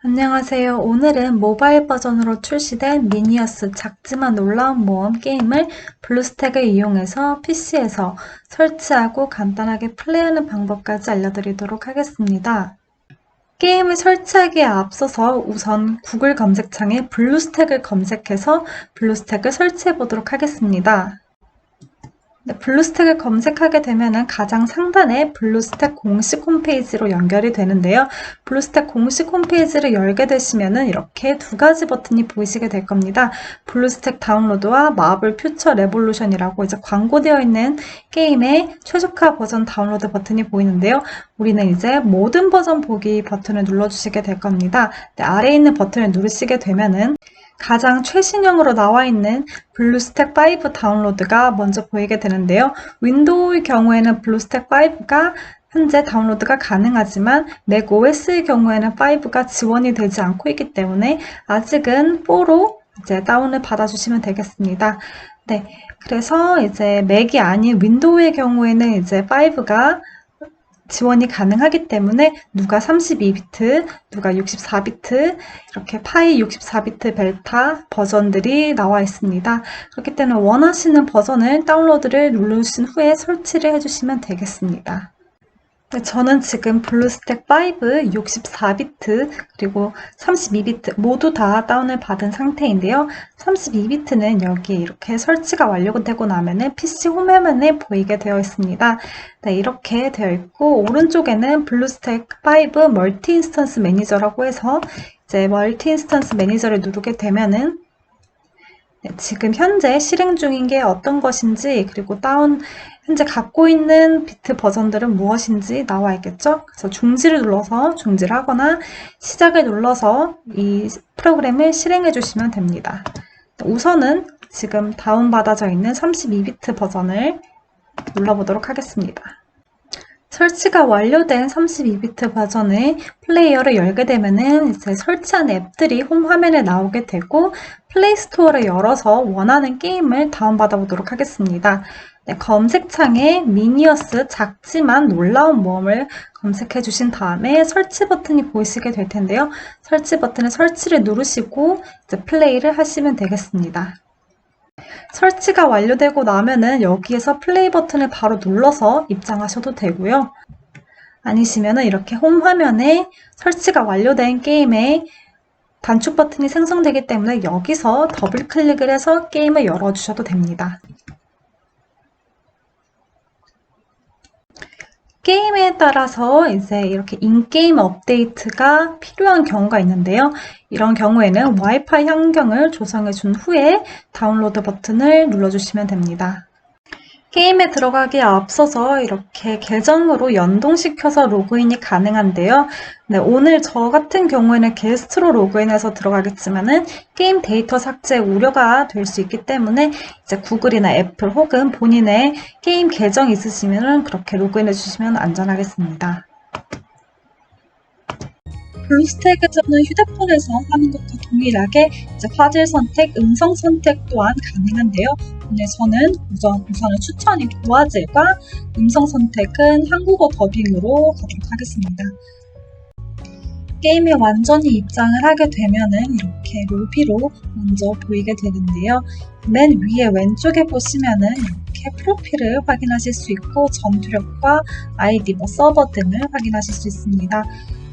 안녕하세요. 오늘은 모바일 버전으로 출시된 미니어스 작지만 놀라운 모험 게임을 블루스택을 이용해서 PC에서 설치하고 간단하게 플레이하는 방법까지 알려드리도록 하겠습니다. 게임을 설치하기에 앞서서 우선 구글 검색창에 블루스택을 검색해서 블루스택을 설치해 보도록 하겠습니다. 네, 블루스택을 검색하게 되면 가장 상단에 블루스택 공식 홈페이지로 연결이 되는데요. 블루스택 공식 홈페이지를 열게 되시면은 이렇게 두 가지 버튼이 보이시게 될 겁니다. 블루스택 다운로드와 마블 퓨처 레볼루션이라고 이제 광고되어 있는 게임의 최적화 버전 다운로드 버튼이 보이는데요. 우리는 이제 모든 버전 보기 버튼을 눌러주시게 될 겁니다. 네, 아래에 있는 버튼을 누르시게 되면은 가장 최신형으로 나와 있는 블루스택 5 다운로드가 먼저 보이게 되는데요. 윈도우의 경우에는 블루스택 5가 현재 다운로드가 가능하지만 맥 OS의 경우에는 5가 지원이 되지 않고 있기 때문에 아직은 4로 이제 다운을 받아주시면 되겠습니다. 네, 그래서 이제 맥이 아닌 윈도우의 경우에는 이제 5가 지원이 가능하기 때문에 누가 32비트, 누가 64비트, 이렇게 파이 64비트 벨타 버전들이 나와 있습니다. 그렇기 때문에 원하시는 버전을 다운로드를 누르신 후에 설치를 해주시면 되겠습니다. 네, 저는 지금 블루스택 5 64비트 그리고 32비트 모두 다 다운을 받은 상태인데요. 32비트는 여기 이렇게 설치가 완료되고 나면은 PC 홈화면에 보이게 되어 있습니다. 네, 이렇게 되어 있고 오른쪽에는 블루스택 5 멀티 인스턴스 매니저라고 해서 이제 멀티 인스턴스 매니저를 누르게 되면은 네, 지금 현재 실행 중인 게 어떤 것인지 그리고 다운 현재 갖고 있는 비트 버전들은 무엇인지 나와 있겠죠? 그래서 중지를 눌러서 중지를 하거나 시작을 눌러서 이 프로그램을 실행해 주시면 됩니다. 우선은 지금 다운받아져 있는 32비트 버전을 눌러보도록 하겠습니다. 설치가 완료된 32비트 버전의 플레이어를 열게 되면은 이제 설치한 앱들이 홈 화면에 나오게 되고 플레이 스토어를 열어서 원하는 게임을 다운받아 보도록 하겠습니다. 네, 검색창에 미니어스 작지만 놀라운 모험을 검색해 주신 다음에 설치 버튼이 보이시게 될 텐데요. 설치 버튼에 설치를 누르시고 이제 플레이를 하시면 되겠습니다. 설치가 완료되고 나면은 여기에서 플레이 버튼을 바로 눌러서 입장하셔도 되고요. 아니시면은 이렇게 홈 화면에 설치가 완료된 게임의 단축 버튼이 생성되기 때문에 여기서 더블 클릭을 해서 게임을 열어주셔도 됩니다. 게임에 따라서 이제 이렇게 인게임 업데이트가 필요한 경우가 있는데요. 이런 경우에는 와이파이 환경을 조성해 준 후에 다운로드 버튼을 눌러주시면 됩니다. 게임에 들어가기에 앞서서 이렇게 계정으로 연동시켜서 로그인이 가능한데요. 네, 오늘 저 같은 경우에는 게스트로 로그인해서 들어가겠지만은 게임 데이터 삭제 우려가 될 수 있기 때문에 이제 구글이나 애플 혹은 본인의 게임 계정 있으시면은 그렇게 로그인해 주시면 안전하겠습니다. 블루스택에서는 휴대폰에서 하는 것과 동일하게 화질 선택, 음성 선택 또한 가능한데요. 오늘서는 우선 우선은 추천인 도화질과 음성 선택은 한국어 더빙으로 가도록 하겠습니다. 게임에 완전히 입장을 하게 되면은 이렇게 로비로 먼저 보이게 되는데요. 맨 위에 왼쪽에 보시면은 이렇게 프로필을 확인하실 수 있고 전투력과 아이디, 뭐 서버 등을 확인하실 수 있습니다.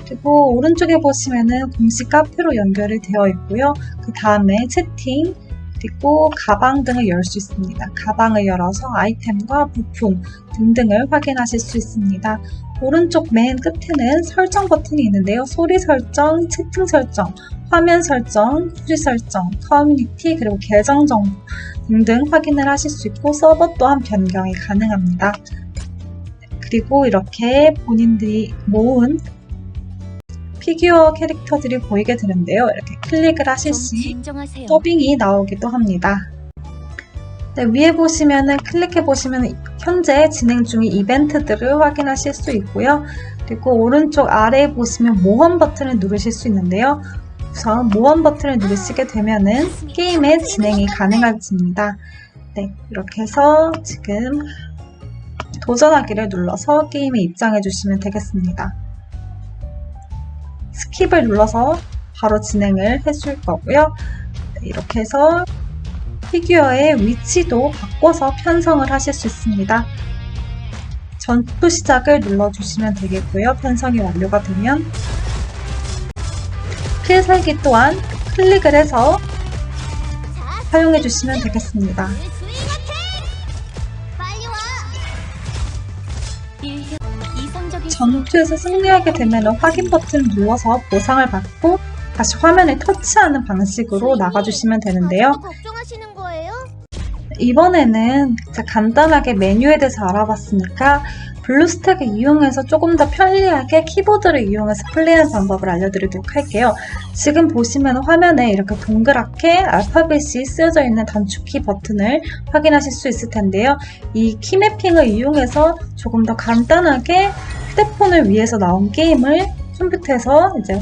그리고 오른쪽에 보시면은 공식 카페로 연결이 되어 있고요. 그 다음에 채팅, 그리고 가방 등을 열 수 있습니다. 가방을 열어서 아이템과 부품 등등을 확인하실 수 있습니다. 오른쪽 맨 끝에는 설정 버튼이 있는데요. 소리 설정, 채팅 설정, 화면 설정, 후지 설정, 커뮤니티, 그리고 계정 정보 등등 확인을 하실 수 있고 서버 또한 변경이 가능합니다. 그리고 이렇게 본인들이 모은 피규어 캐릭터들이 보이게 되는데요. 이렇게 클릭을 하실 시. 더빙이 나오기도 합니다. 네, 위에 보시면은 클릭해 보시면 현재 진행 중인 이벤트들을 확인하실 수 있고요. 그리고 오른쪽 아래에 보시면 모험 버튼을 누르실 수 있는데요. 우선 모험 버튼을 누르시게 되면은 게임의 진행이 가능해집니다. 네, 이렇게 해서 지금 도전하기를 눌러서 게임에 입장해 주시면 되겠습니다. 스킵을 눌러서 바로 진행을 해줄 거고요. 네, 이렇게 해서 피규어의 위치도 바꿔서 편성을 하실 수 있습니다. 전투 시작을 눌러주시면 되겠고요. 편성이 완료가 되면 필살기 또한 클릭을 해서 사용해 주시면 되겠습니다. 전투에서 승리하게 되면 확인 버튼을 눌러서 보상을 받고 다시 화면을 터치하는 방식으로 나가주시면 되는데요. 이번에는 간단하게 메뉴에 대해서 알아봤으니까 블루스택을 이용해서 조금 더 편리하게 키보드를 이용해서 플레이하는 방법을 알려드리도록 할게요. 지금 보시면 화면에 이렇게 동그랗게 알파벳이 쓰여져 있는 단축키 버튼을 확인하실 수 있을 텐데요. 이 키매핑을 이용해서 조금 더 간단하게 휴대폰을 위해서 나온 게임을 컴퓨터에서 이제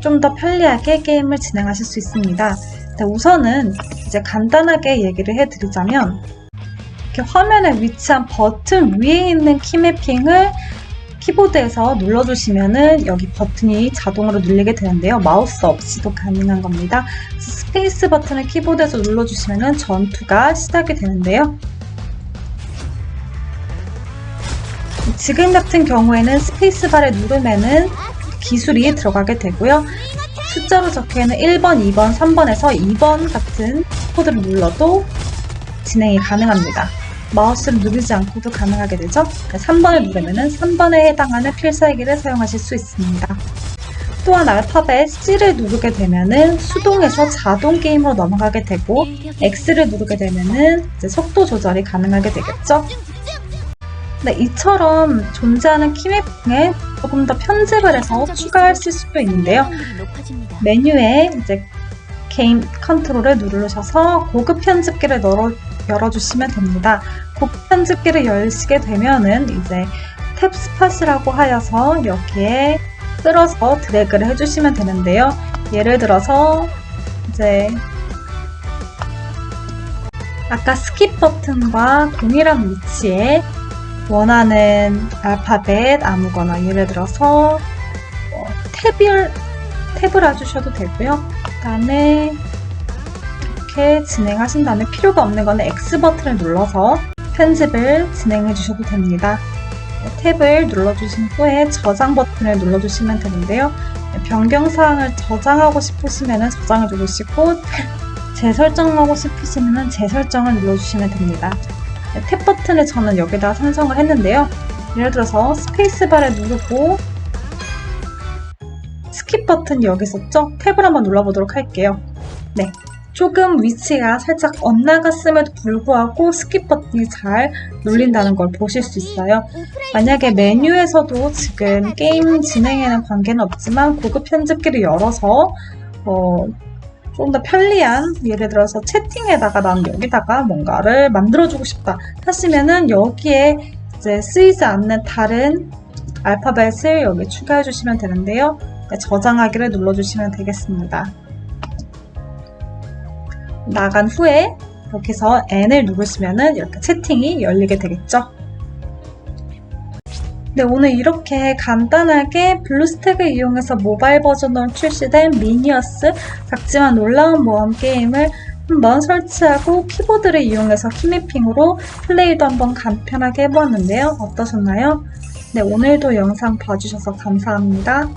좀 더 편리하게 게임을 진행하실 수 있습니다. 네, 우선은 이제 간단하게 얘기를 해드리자면 이렇게 화면에 위치한 버튼 위에 있는 키매핑을 키보드에서 눌러주시면은 여기 버튼이 자동으로 눌리게 되는데요. 마우스 없이도 가능한 겁니다. 스페이스 버튼을 키보드에서 눌러주시면은 전투가 시작이 되는데요. 지금 같은 경우에는 스페이스바를 누르면은 기술이 들어가게 되고요. 숫자로 적혀있는 1번, 2번, 3번에서 2번 같은 코드를 눌러도 진행이 가능합니다. 마우스를 누르지 않고도 가능하게 되죠. 3번을 누르면 3번에 해당하는 필살기를 사용하실 수 있습니다. 또한 알파벳 C를 누르게 되면 수동에서 자동 게임으로 넘어가게 되고 X를 누르게 되면 속도 조절이 가능하게 되겠죠. 네, 이처럼 존재하는 키맵핑에 조금 더 편집을 해서 추가하실 수도 있는데요. 메뉴에 이제 게임 컨트롤을 누르셔서 고급 편집기를 열어, 열어주시면 됩니다. 고급 편집기를 열시게 되면은 이제 탭 스팟이라고 하여서 여기에 끌어서 드래그를 해주시면 되는데요. 예를 들어서 이제 아까 스킵 버튼과 동일한 위치에 원하는 알파벳 아무거나 예를 들어서 뭐 탭을 탭을 해주셔도 되고요. 그 다음에 이렇게 진행하신 다음에 필요가 없는 거는 X 버튼을 눌러서 편집을 진행해 주셔도 됩니다. 탭을 눌러주신 후에 저장 버튼을 눌러주시면 되는데요. 변경사항을 저장하고 싶으시면 저장해 주시고 재설정하고 싶으시면 재설정을 눌러주시면 됩니다. 탭 버튼을 저는 여기다 선정을 했는데요. 예를 들어서 스페이스바를 누르고 스킵 버튼이 여기 있었죠? 탭을 한번 눌러보도록 할게요. 네. 조금 위치가 살짝 엇나갔음에도 불구하고 스킵 버튼이 잘 눌린다는 걸 보실 수 있어요. 만약에 메뉴에서도 지금 게임 진행에는 관계는 없지만 고급 편집기를 열어서 어, 좀 더 편리한 예를 들어서 채팅에다가 난 여기다가 뭔가를 만들어주고 싶다 하시면은 여기에 이제 쓰이지 않는 다른 알파벳을 여기 추가해 주시면 되는데요. 네, 저장하기를 눌러주시면 되겠습니다. 나간 후에 여기서 N을 누르시면은 이렇게 채팅이 열리게 되겠죠. 네, 오늘 이렇게 간단하게 블루스택을 이용해서 모바일 버전으로 출시된 미니어스 작지만 놀라운 모험 게임을 한번 설치하고 키보드를 이용해서 키매핑으로 플레이도 한번 간편하게 해보았는데요. 어떠셨나요? 네, 오늘도 영상 봐주셔서 감사합니다.